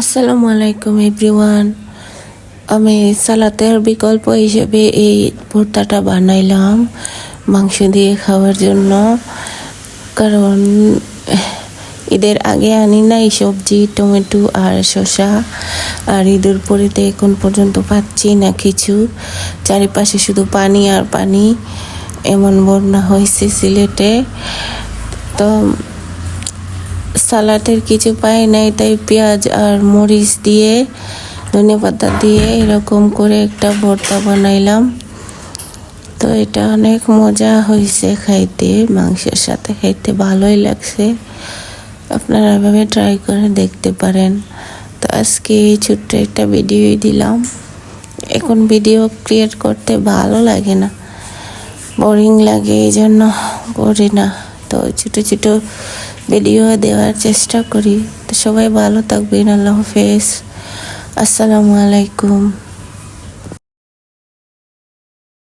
আসসালামু আলাইকুম, এভরিওয়ান। আমি সালাতের বিকল্প হিসেবে এই ভর্তাটা বানাইলাম মাংস দিয়ে খাওয়ার জন্য। কারণ, ঈদের আগে আনি নাই সবজি, টমেটো আর শসা। আর ঈদের পরেতে এখন পর্যন্ত পাচ্ছি না কিছু। চারিপাশে শুধু পানি আর পানি। এমন বন্যা হয়েছে সিলেটে। তো সালাটের কিছু পাই নাই, তাই পেঁয়াজ আর মরিচ দিয়ে, ধনে পাতা দিয়ে এরকম করে একটা ভর্তা বানাইলাম। তো এটা অনেক মজা হয়েছে খাইতে, মাংসের সাথে খাইতে ভালোই লাগছে। আপনারা এভাবে ট্রাই করে দেখতে পারেন। তো আজকে এই ছোট্ট একটা ভিডিওই দিলাম। এখন ভিডিও ক্রিয়েট করতে ভালো লাগে না বোরিং লাগে এই জন্য করি না। তো ছোটো ছোটো ভিডিও দেওয়ার চেষ্টা করি। তো সবাই ভালো থাকবেন, আল্লাহ হাফেজ। আসসালামু আলাইকুম।